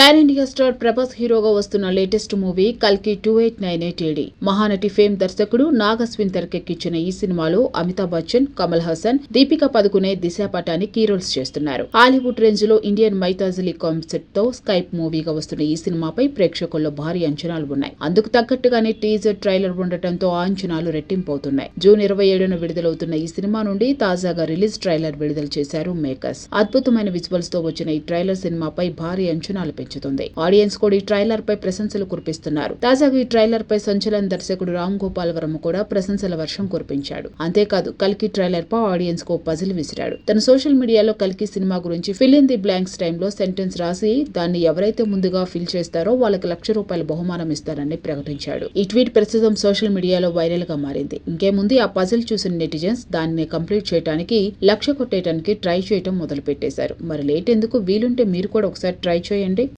Pan India star Prabhas హీరోగా వస్తున్న latest movie కల్కి two eight nine eight AD Mahanati fame దర్శకుడు నాగస్విన్ తెరకెక్కించిన ఈ సినిమాలో అమితాబ్ బచ్చన్ కమల్ హాసన్ దీపికా పదుకునే దిశ పటాని కీ రోల్స్ చేస్తున్నారు. హాలీవుడ్ రేంజ్లో ఇండియన్ మైథాజలీ కాన్సెప్ట్తో స్కైప్ మూవీగా వస్తున్న ఈ సినిమాపై ప్రేక్షకుల్లో భారీ అంచనాలు ఉన్నాయి. అందుకు తగ్గట్టుగానే టీజర్ ట్రైలర్ ఉండటంతో ఆ అంచనాలు రెట్టింపవుతున్నాయి. జూన్ ఇరవై ఏడున విడుదలవుతున్న ఈ సినిమా నుండి తాజాగా రిలీజ్ ట్రైలర్ విడుదల చేశారు మేకర్స్. అద్భుతమైన విజువల్స్తో వచ్చిన ఈ ట్రైలర్ సినిమాపై భారీ అంచనాలు పెంచుతుంది ఆడియన్స్ కూడా ఈ ట్రైలర్ పై ప్రశంసలు కురిపిస్తున్నారు. తాజాగా ఈ ట్రైలర్ పై సంచలన దర్శకుడు రామ్ గోపాల్ వర్మ కూడా ప్రశంసల వర్షం కురిపించాడు. అంతేకాదు కల్కి ట్రైలర్ పై ఆడియన్స్కు పజిల్ విసిరాడు. తన సోషల్ మీడియాలో కల్కి సినిమా గురించి ఫిల్ ఇన్ ది బ్లాంక్స్ టైంలో సెంటెన్స్ రాసి దాన్ని ఎవరైతే ముందుగా ఫిల్ చేస్తారో వాళ్ళకి లక్ష రూపాయల బహుమానం ఇస్తారని ప్రకటించాడు. ఈ ట్వీట్ ప్రస్తుతం సోషల్ మీడియాలో వైరల్గా మారింది. ఇంకేముంది ఆ పజిల్ చూసిన నెటిజన్స్ దాన్ని కంప్లీట్ చేయడానికి లక్ష కొట్టేయడానికి ట్రై చేయడం మొదలు పెట్టేశారు మరి లేట్ ఎందుకు? వీలుంటే మీరు కూడా ఒకసారి ట్రై చేయండి.